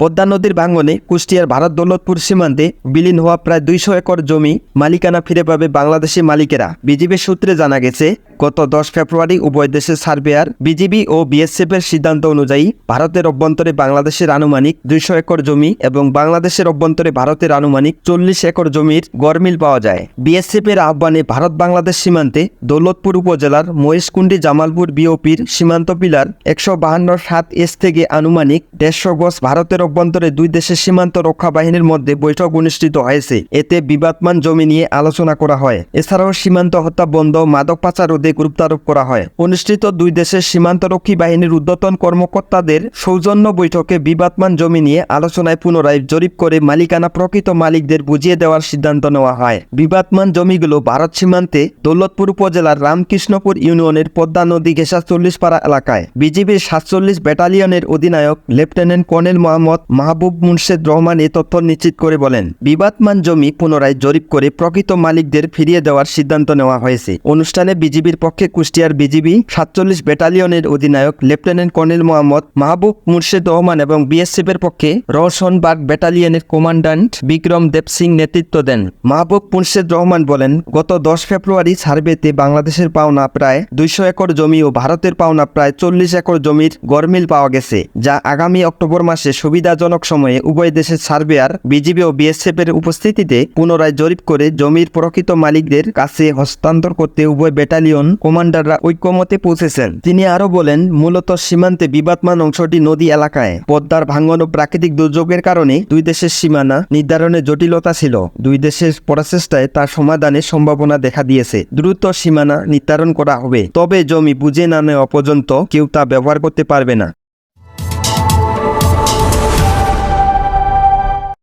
পদ্মা নদীর ভাঙনে কুষ্টিয়ার ভারত দৌলতপুর সীমান্তে বিলীন হওয়া প্রায় দুইশো একর জমি মালিকানা ফিরে পাবে বাংলাদেশি মালিকেরা। বিজিবির সূত্রে জানা গেছে, গত দশ ফেব্রুয়ারি উভয় দেশের সার্ভেয়ার বিজিবি ও বিএসএফ এর সিদ্ধান্ত অনুযায়ী ভারতের অভ্যন্তরে বাংলাদেশের আনুমানিক দুইশো একর জমি এবং বাংলাদেশের অভ্যন্তরে ভারতের আনুমানিক চল্লিশ একর জমির গরমিল পাওয়া যায়। বিএসএফ এর আহ্বানে ভারত বাংলাদেশ সীমান্তে দৌলতপুর উপজেলার মহেশকুন্ডি জামালপুর বিওপির সীমান্ত পিলার একশো বাহান্ন সাত এস থেকে আনুমানিক দেড়শো গজ ভারতের অভ্যন্তরে দুই দেশের সীমান্ত রক্ষা বাহিনীর মধ্যে বৈঠক অনুষ্ঠিত হয়েছে। এতে বিবাদমান জমি নিয়ে আলোচনা করা হয়। এছাড়াও সীমান্ত হত্যা বন্ধ, মাদক পাচার রোধে গুরুত্বারোপ করা হয়। অনুষ্ঠিত দুই দেশের সীমান্তরক্ষী বাহিনীর ঊর্ধ্বতন কর্মকর্তাদের সৌজন্য বৈঠকে বিবাদমান জমি নিয়ে আলোচনায় পুনরায় জরিপ করে মালিকানা প্রকৃত মালিকদের বুঝিয়ে দেওয়ার সিদ্ধান্ত নেওয়া হয়। বিবাদমান জমিগুলো ভারত সীমান্তে দৌলতপুর উপজেলার রামকৃষ্ণপুর ইউনিয়নের পদ্মা নদী ঘেঁষা চল্লিশ পাড়া এলাকায়। বিজিবির সাতচল্লিশ ব্যাটালিয়নের অধিনায়ক লেফটেন্যান্ট কর্নেল মোহাম্মদ মাহবুব মুর্শেদ রহমান এ তথ্য নিশ্চিত করে বলেন, বিবাদমান জমি পুনরায় জরিপ করে প্রকৃত মালিকদের ফিরিয়ে দেওয়ার সিদ্ধান্ত নেওয়া হয়েছে। অনুষ্ঠানে বিজিবির পক্ষে কুষ্টিয়ার বিজিবি সাতচল্লিশ ব্যাটালিয়নের অধিনায়ক লেফটেন্যান্ট কর্নেল মোহাম্মদ মাহবুব মুর্শেদ রহমান এবং বিএসএফ এর পক্ষে রওশনবাগ ব্যাটালিয়নের কমান্ড্যান্ট বিক্রম দেব সিং নেতৃত্ব দেন। মাহবুব মুর্শেদ রহমান বলেন, গত দশ ফেব্রুয়ারি সার্ভেতে বাংলাদেশের পাওনা প্রায় দুইশো একর জমি ও ভারতের পাওনা প্রায় চল্লিশ একর জমির গরমিল পাওয়া গেছে, যা আগামী অক্টোবর মাসে সুবিধাজনক সময়ে উভয় দেশের সার্ভেয়ার, বিজিবি ও বিএসএফ এর উপস্থিতিতে পুনরায় জরিপ করে জমির প্রকৃত মালিকদের কাছে হস্তান্তর করতে উভয় ব্যাটালিয়ন কমান্ডাররা ঐক্যমতে পৌঁছেছেন। তিনি আরও বলেন, মূলত সীমান্তে বিবাদমান অংশটি নদী এলাকায়। পদ্মার ভাঙ্গন ও প্রাকৃতিক দুর্যোগের কারণে দুই দেশের সীমানা নির্ধারণে জটিলতা ছিল। দুই দেশের প্রচেষ্টায় তার সমাধানের সম্ভাবনা দেখা দিয়েছে। দ্রুত সীমানা নির্ধারণ করা হবে। তবে জমি বুঝে না নেওয়া পর্যন্ত কেউ তা ব্যবহার করতে পারবে না।